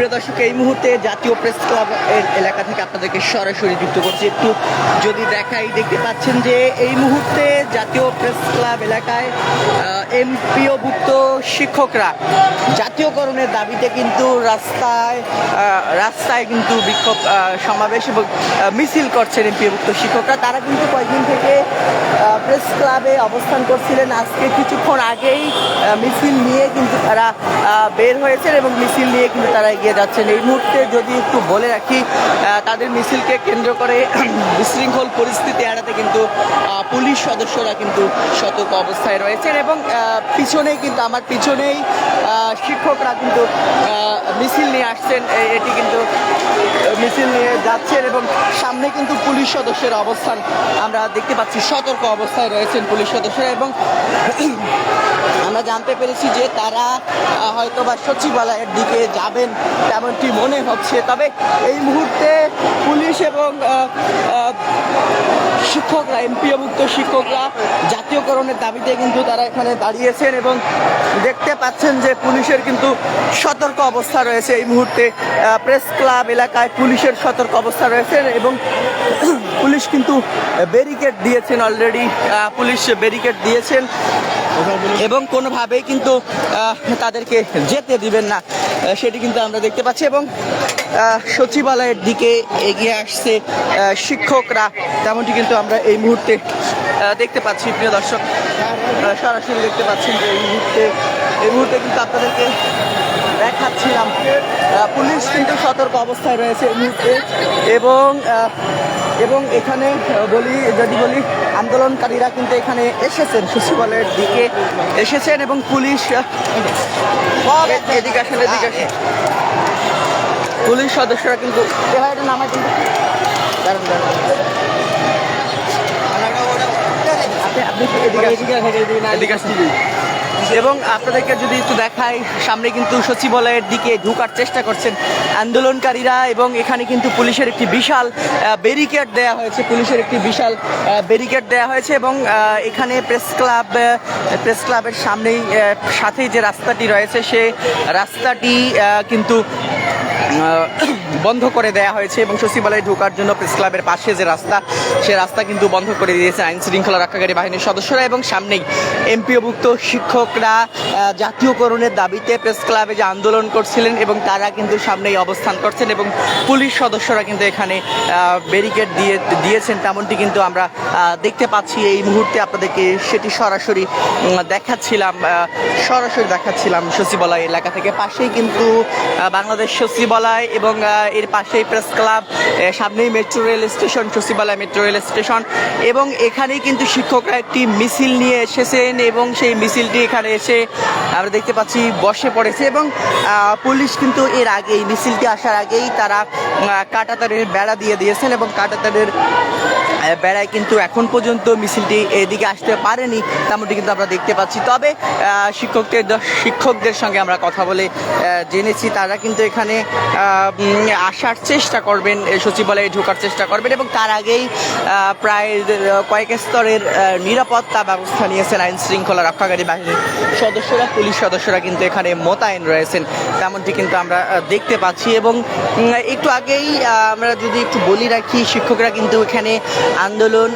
প্রিয় দর্শক, এই মুহূর্তে জাতীয় প্রেস ক্লাব এলাকা থেকে আপনাদেরকে সরাসরি যুক্ত করছি। একটু যদি দেখাই দেখতে পাচ্ছেন যে এই মুহূর্তে জাতীয় প্রেস ক্লাব এলাকায় এমপিওভুক্ত শিক্ষকরা জাতীয়করণের দাবিতে কিন্তু রাস্তায় রাস্তায় কিন্তু বিক্ষোভ সমাবেশ এবং মিছিল করছেন এমপিওভুক্ত শিক্ষকরা। তারা কিন্তু কয়েকদিন থেকে প্রেস ক্লাবে অবস্থান করছিলেন। আজকে কিছুক্ষণ আগেই মিছিল নিয়ে কিন্তু তারা বের হয়েছেন এবং মিছিল নিয়ে কিন্তু তারা এগিয়ে যাচ্ছেন। এই মুহূর্তে যদি একটু বলে রাখি তাদের মিছিলকে কেন্দ্র করে বিশৃঙ্খল পরিস্থিতি এড়াতে কিন্তু পুলিশ সদস্যরা কিন্তু সতর্ক অবস্থায় রয়েছেন এবং পিছনেই কিন্তু, আমার পিছনেই শিক্ষকরা কিন্তু মিছিল নিয়ে আসছেন। এটি কিন্তু, মিছিল নিয়ে যাচ্ছেন এবং সামনে কিন্তু পুলিশ সদস্যের অবস্থান। আমরা দেখতে পাচ্ছি সতর্ক অবস্থায় রয়েছেন পুলিশ সদস্যরা এবং আমরা জানতে পেরেছি যে তারা হয়তো বা সচিবালয়ের দিকে যাবেন, তেমনটি মনে হচ্ছে। তবে এই মুহূর্তে পুলিশ এবং শিক্ষকরা এমপিওভুক্ত শিক্ষকরা জাতীয়করণের দাবিতে কিন্তু তারা এখানে দাঁড়িয়েছেন এবং দেখতে পাচ্ছেন যে পুলিশের কিন্তু সতর্ক অবস্থা রয়েছে। এই মুহূর্তে প্রেস ক্লাব এলাকায় পুলিশের সতর্ক অবস্থা রয়েছে এবং পুলিশ কিন্তু ব্যারিকেড দিয়েছেন অলরেডি পুলিশ ব্যারিকেড দিয়েছেন এবং কোনোভাবেই কিন্তু তাদেরকে যেতে দিবেন না। সেটি কিন্তু আমরা দেখতে পাচ্ছি এবং সচিবালয়ের দিকে এগিয়ে আসছে শিক্ষকরা। তেমনটি কিন্তু আমরা এই মুহূর্তে দেখতে পাচ্ছি, প্রিয় দর্শক। সরাসরি দেখতে পাচ্ছেন যে এই মুহূর্তে এই মুহূর্তে কিন্তু আপনাদেরকে দেখাচ্ছিলাম পুলিশ কিন্তু সতর্ক অবস্থায় রয়েছে এই মুহূর্তে। এবং এবং এখানে বলি, যদি বলি, আন্দোলনকারীরা কিন্তু এখানে এসেছেন সচিবালয়ের দিকে এসেছেন এবং পুলিশ এদিকে আসেন এদিকে আসেন। পুলিশ সদস্যরা কিন্তু নামায় কিন্তু দাঁড়ান দাঁড়ান আপনি আপনি এদিকে আসেন। এদিকে আসেন। এবং আপনাদেরকে যদি একটু দেখাই সামনে কিন্তু সচিবালয়ের দিকে ঢোকার চেষ্টা করছেন আন্দোলনকারীরা এবং এখানে কিন্তু পুলিশের একটি বিশাল ব্যারিকেড দেওয়া হয়েছে পুলিশের একটি বিশাল ব্যারিকেড দেওয়া হয়েছে এবং এখানে প্রেস ক্লাব প্রেস ক্লাবের সামনেই সাথেই যে রাস্তাটি রয়েছে সে রাস্তাটি কিন্তু বন্ধ করে দেওয়া হয়েছে এবং সচিবালয়ে ঢোকার জন্য প্রেস ক্লাবের পাশে যে রাস্তা, সে রাস্তা কিন্তু বন্ধ করে দিয়েছে আইন শৃঙ্খলা রক্ষাকারী বাহিনীর সদস্যরা এবং সামনেই এমপিওভুক্ত শিক্ষকরা জাতীয়করণের দাবিতে প্রেস ক্লাবে যে আন্দোলন করছিলেন এবং তারা কিন্তু সামনেই অবস্থান করছেন এবং পুলিশ সদস্যরা কিন্তু এখানে ব্যারিকেড দিয়ে, দিয়েছেন তেমনটি কিন্তু আমরা দেখতে পাচ্ছি। এই মুহূর্তে আপনাদেরকে সেটি সরাসরি দেখাচ্ছিলাম সরাসরি দেখাচ্ছিলাম সচিবালয় এলাকা থেকে। পাশেই কিন্তু বাংলাদেশ সচিবালয় এবং এর পাশেই প্রেস ক্লাব সামনেই মেট্রো রেল স্টেশন, সচিবালয় মেট্রো রেল স্টেশন। এবং এখানেই কিন্তু শিক্ষকরা একটি মিছিল নিয়ে এসেছেন এবং সেই মিছিলটি এখানে এসে আমরা দেখতে পাচ্ছি বসে পড়েছে এবং পুলিশ কিন্তু এর আগেই মিছিলটি আসার আগেই তারা কাঁটাতারের বেড়া দিয়ে দিয়েছেন এবং কাঁটাতারের বেড়ায় কিন্তু এখন পর্যন্ত মিছিলটি এদিকে আসতে পারেনি, তেমনটি কিন্তু আমরা দেখতে পাচ্ছি। তবে শিক্ষকদের শিক্ষকদের সঙ্গে আমরা কথা বলে জেনেছি। তারা কিন্তু এখানে আসার চেষ্টা করবেন সচিবালয়ে ঢোকার চেষ্টা করবেন এবং তার আগেই প্রায় কয়েক স্তরের নিরাপত্তা ব্যবস্থা নিয়েছেন আইন শৃঙ্খলা রক্ষাকারী বাহিনীর সদস্যরা, পুলিশ সদস্যরা কিন্তু এখানে মোতায়েন রয়েছেন। তেমনটি কিন্তু আমরা দেখতে পাচ্ছি এবং একটু আগেই আমরা যদি একটু বলি রাখি, শিক্ষকরা কিন্তু এখানে আন্দোলন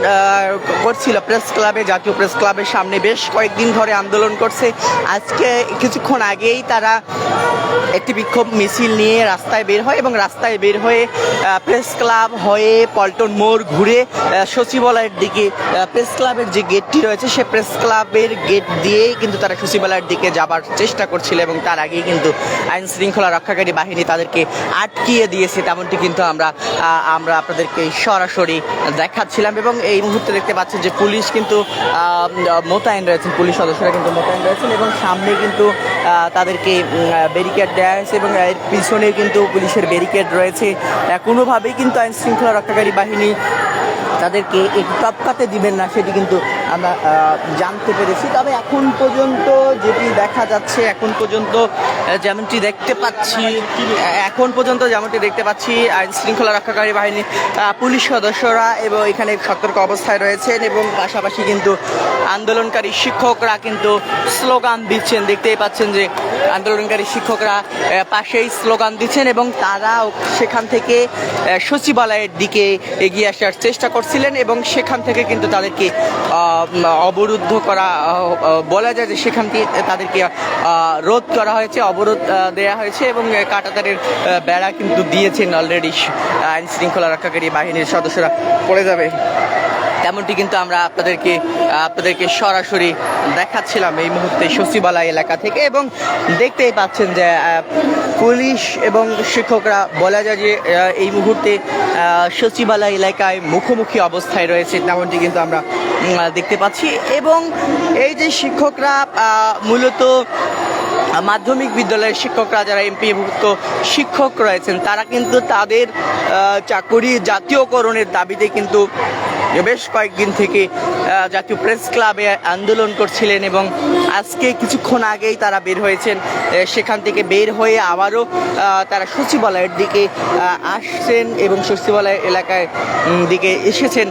করছিল প্রেস ক্লাবে, জাতীয় প্রেস ক্লাবের সামনে বেশ কয়েকদিন ধরে আন্দোলন করছে। আজকে কিছুক্ষণ আগেই তারা একটি বিক্ষোভ মিছিল নিয়ে রাস্তায় বের হয় এবং রাস্তায় বের হয়ে প্রেস ক্লাব হয়ে পল্টন মোড় ঘুরে সচিবালয়ের দিকে প্রেস ক্লাবের যে গেটটি রয়েছে, সে প্রেস ক্লাবের গেট দিয়েই কিন্তু তারা সচিবালয়ের দিকে যাবার চেষ্টা করছিল এবং তার আগেই কিন্তু আইন শৃঙ্খলা রক্ষাকারী বাহিনী তাদেরকে আটকিয়ে দিয়েছে, তেমনটি কিন্তু আমরা আমরা আপনাদেরকে সরাসরি দেখাচ্ছিলাম এবং এই মুহূর্তে দেখতে পাচ্ছেন যে পুলিশ কিন্তু মোতায়েন রয়েছেন, পুলিশ সদস্যরা কিন্তু মোতায়েন রয়েছেন এবং সামনে কিন্তু তাদেরকে ব্যারিকেড দেওয়া হয়েছে এবং এর পিছনে কিন্তু পুলিশের ব্যারিকেড রয়েছে। কোনোভাবেই কিন্তু আইন শৃঙ্খলা রক্ষাকারী বাহিনী তাদেরকে একটু টপকাতে দিবেন না সেটি কিন্তু আমরা জানতে পেরেছি। তবে এখন পর্যন্ত যেটি দেখা যাচ্ছে, এখন পর্যন্ত যেমনটি দেখতে পাচ্ছি এখন পর্যন্ত যেমনটি দেখতে পাচ্ছি, আইন শৃঙ্খলা রক্ষাকারী বাহিনী পুলিশ সদস্যরা এবং এখানে সতর্ক অবস্থায় রয়েছেন এবং পাশাপাশি কিন্তু আন্দোলনকারী শিক্ষকরা কিন্তু স্লোগান দিচ্ছেন। দেখতেই পাচ্ছেন যে আন্দোলনকারী শিক্ষকরা পাশেই স্লোগান দিচ্ছেন এবং তারাও সেখান থেকে সচিবালয়ের দিকে এগিয়ে আসার চেষ্টা করছিলেন এবং সেখান থেকে কিন্তু তাদেরকে অবরুদ্ধ করা বলা যায় যে সেখান থেকে তাদেরকে রোধ করা হয়েছে, অবরোধ দেয়া হয়েছে এবং কাটাতারের বেড়া কিন্তু দিয়েছেন অলরেডি আইন শৃঙ্খলা রক্ষাকারী বাহিনীর সদস্যরা। পড়ে যাবে। তেমনটি কিন্তু আমরা আপনাদেরকে আপনাদেরকে সরাসরি দেখাচ্ছিলাম এই মুহূর্তে সচিবালয় এলাকা থেকে এবং দেখতেই পাচ্ছেন যে পুলিশ এবং শিক্ষকরা বলা যায় যে এই মুহূর্তে সচিবালয় এলাকায় মুখোমুখি অবস্থায় রয়েছে তেমনটি কিন্তু আমরা দেখতে পাচ্ছি এবং এই যে শিক্ষকরা মূলত মাধ্যমিক বিদ্যালয়ের শিক্ষকরা যারা এমপিভুক্ত শিক্ষক রয়েছেন, তারা কিন্তু তাদের চাকুরি জাতীয়করণের দাবিতে কিন্তু বেশ কয়েকদিন থেকে জাতীয় প্রেস ক্লাবে আন্দোলন করছিলেন এবং আজকে কিছুক্ষণ আগেই তারা বের হয়েছেন সেখান থেকে বের হয়ে আবারও তারা সচিবালয়ের দিকে আসছেন এবং সচিবালয় এলাকায় দিকে এসেছেন।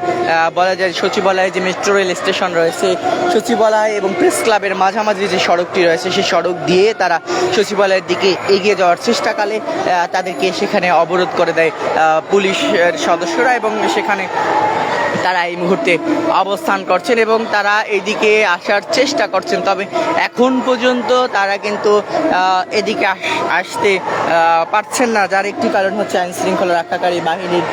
বলা যায় সচিবালয়ে যে মেট্রো রেল স্টেশন রয়েছে, সচিবালয় এবং প্রেস ক্লাবের মাঝামাঝি যে সড়কটি রয়েছে, সেই সড়ক দিয়ে তারা সচিবালয়ের দিকে এগিয়ে যাওয়ার চেষ্টাকালে তাদেরকে সেখানে অবরোধ করে দেয় পুলিশের সদস্যরা এবং সেখানে তারা এই মুহূর্তে অবস্থান করছেন এবং তারা এদিকে আসার চেষ্টা করছেন। তবে এখন পর্যন্ত তারা কিন্তু এদিকে আসতে পারছেন না। যার একটি কারণ হচ্ছে আইন শৃঙ্খলা রক্ষাকারী বাহিনীর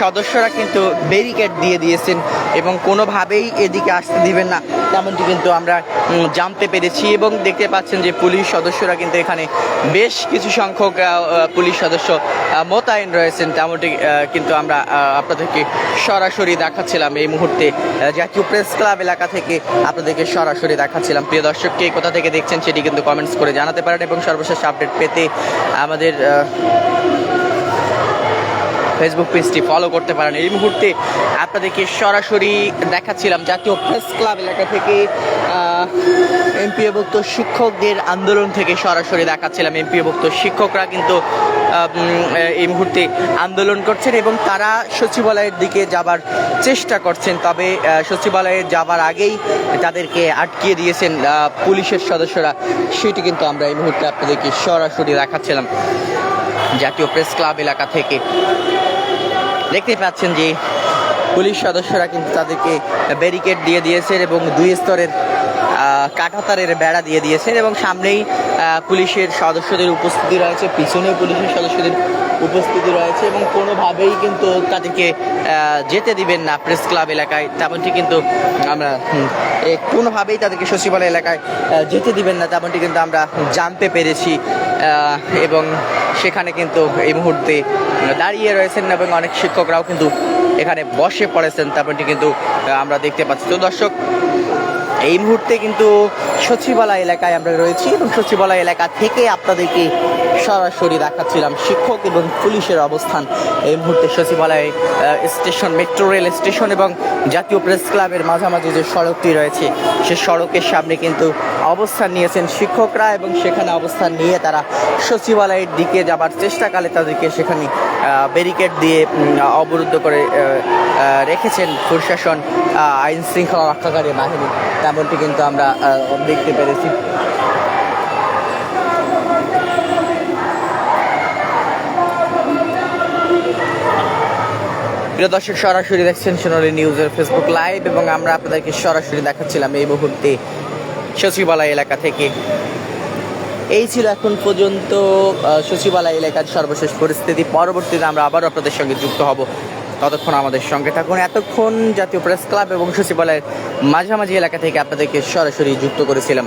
সদস্যরা কিন্তু ব্যারিকেড দিয়ে দিয়েছেন এবং কোনোভাবেই এদিকে আসতে দিবেন না। তেমনটি কিন্তু আমরা জানতে পেরেছি এবং দেখতে পাচ্ছেন যে পুলিশ সদস্যরা কিন্তু এখানে বেশ কিছু সংখ্যক পুলিশ সদস্য মোতায়েন রয়েছেন। তেমনটি কিন্তু আমরা আপনাদেরকে সরাসরি দেখাচ্ছিলাম এই মুহূর্তে জাতীয় প্রেস ক্লাব এলাকা থেকে আপনাদেরকে সরাসরি দেখাচ্ছিলাম। প্রিয় দর্শক, কে কোথা থেকে দেখছেন সেটি কিন্তু কমেন্টস করে জানাতে পারেন এবং সর্বশেষ আপডেট পেতে আমাদের ফেসবুক পেজটি ফলো করতে পারেন। এই মুহূর্তে আপনাদেরকে সরাসরি দেখাচ্ছিলাম জাতীয় প্রেস ক্লাব এলাকা থেকে এমপিএভুক্ত শিক্ষকদের আন্দোলন থেকে সরাসরি দেখাচ্ছিলাম। এমপিএভুক্ত শিক্ষকরা কিন্তু এই মুহূর্তে আন্দোলন করছেন এবং তারা সচিবালয়ের দিকে যাবার চেষ্টা করছেন। তবে সচিবালয়ে যাবার আগেই তাদেরকে আটকিয়ে দিয়েছেন পুলিশের সদস্যরা। সেটি কিন্তু আমরা এই মুহূর্তে আপনাদেরকে সরাসরি দেখাচ্ছিলাম। জাতীয় প্রেস ক্লাব এলাকা থেকে। দেখতে পাচ্ছেন যে পুলিশ সদস্যরা কিন্তু তাদেরকে ব্যারিকেড দিয়ে দিয়েছেন এবং দুই স্তরের কাঁটাতারের বেড়া দিয়ে দিয়েছেন এবং সামনেই পুলিশের সদস্যদের উপস্থিতি রয়েছে, পিছনে পুলিশের সদস্যদের উপস্থিতি রয়েছে এবং কোনোভাবেই কিন্তু তাদেরকে যেতে দিবেন না প্রেস ক্লাব এলাকায়। তেমনটি কিন্তু আমরা কোনোভাবেই তাদেরকে সচিবালয় এলাকায় যেতে দিবেন না। তেমনটি কিন্তু আমরা জানতে পেরেছি এবং সেখানে কিন্তু এই মুহূর্তে দাঁড়িয়ে রয়েছেন এবং অনেক শিক্ষকরাও কিন্তু এখানে বসে পড়েছেন। তেমনটি কিন্তু আমরা দেখতে পাচ্ছি। তো দর্শক এই মুহূর্তে কিন্তু সচিবালয় এলাকায় আমরা রয়েছি এবং সচিবালয় এলাকা থেকে আপনাদেরকে সরাসরি দেখাচ্ছিলাম শিক্ষক এবং পুলিশের অবস্থান। এই মুহূর্তে সচিবালয় স্টেশন, মেট্রো রেল স্টেশন এবং জাতীয় প্রেস ক্লাবের মাঝামাঝি যে সড়কটি রয়েছে, সে সড়কের সামনে কিন্তু অবস্থান নিয়েছেন শিক্ষকরা এবং সেখানে অবস্থান নিয়ে তারা সচিবালয়ের দিকে যাবার চেষ্টাকালে তাদেরকে সেখানে ব্যারিকেড দিয়ে অবরুদ্ধ করে রেখেছেন প্রশাসন আইন শৃঙ্খলা রক্ষাকারী বাহিনী। তেমনটি কিন্তু আমরা দেখতে পেরেছি। প্রিয় দর্শক, সরাসরি দেখছেন সোনালী নিউজের ফেসবুক লাইভ এবং আমরা আপনাদেরকে সরাসরি দেখাচ্ছিলাম এই মুহূর্তে সচিবালয় এলাকা থেকে। এই ছিল এখন পর্যন্ত সচিবালয় এলাকার সর্বশেষ পরিস্থিতি। পরবর্তীতে আমরা আবারও আপনাদের সঙ্গে যুক্ত হব। ততক্ষণ আমাদের সঙ্গে থাকুন। এতক্ষণ জাতীয় প্রেস ক্লাব এবং সচিবালয়ের মাঝামাঝি এলাকা থেকে আপনাদেরকে সরাসরি যুক্ত করেছিলাম।